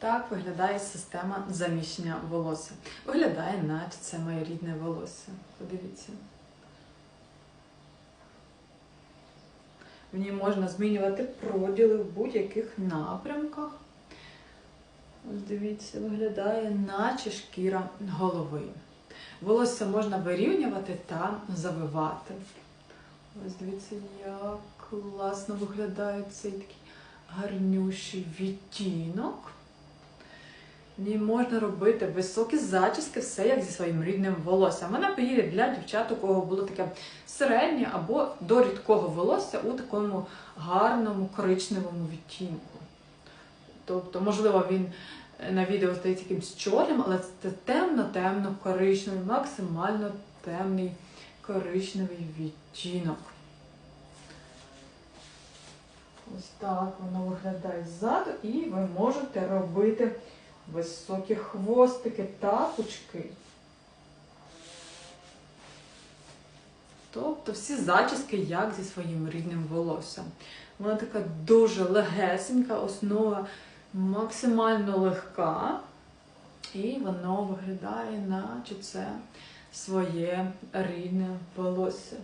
Так виглядає система заміщення волосся. Виглядає, наче це моє рідне волосся. Подивіться. В ній можна змінювати проділи в будь-яких напрямках. Ось дивіться, виглядає, наче шкіра голови. Волосся можна вирівнювати та завивати. Ось дивіться, як класно виглядає цей такий гарнющий відтінок. В можна робити високі зачіски, все як зі своїм рідним волоссям. Вона підійде для дівчат, у кого було таке середнє або до рідкого волосся у такому гарному коричневому відтінку. Тобто, можливо, він е, на відео здається якимсь чорним, але це темно-темно коричневий, максимально темний коричневий відтінок. Ось так воно виглядає ззаду, і ви можете робити високі хвостики, тапочки. Тобто всі зачіски як зі своїм рідним волоссям. Вона така дуже легесенька, основа максимально легка, і воно виглядає, наче це своє рідне волосся.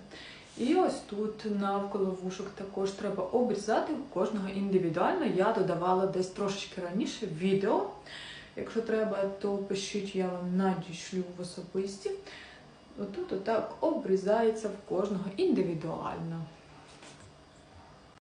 І ось тут навколо вушок також треба обрізати кожного індивідуально. Я додавала десь трошечки раніше відео. Якщо треба, то пишіть, я вам надішлю в особисті. Отут отак обрізається в кожного індивідуально.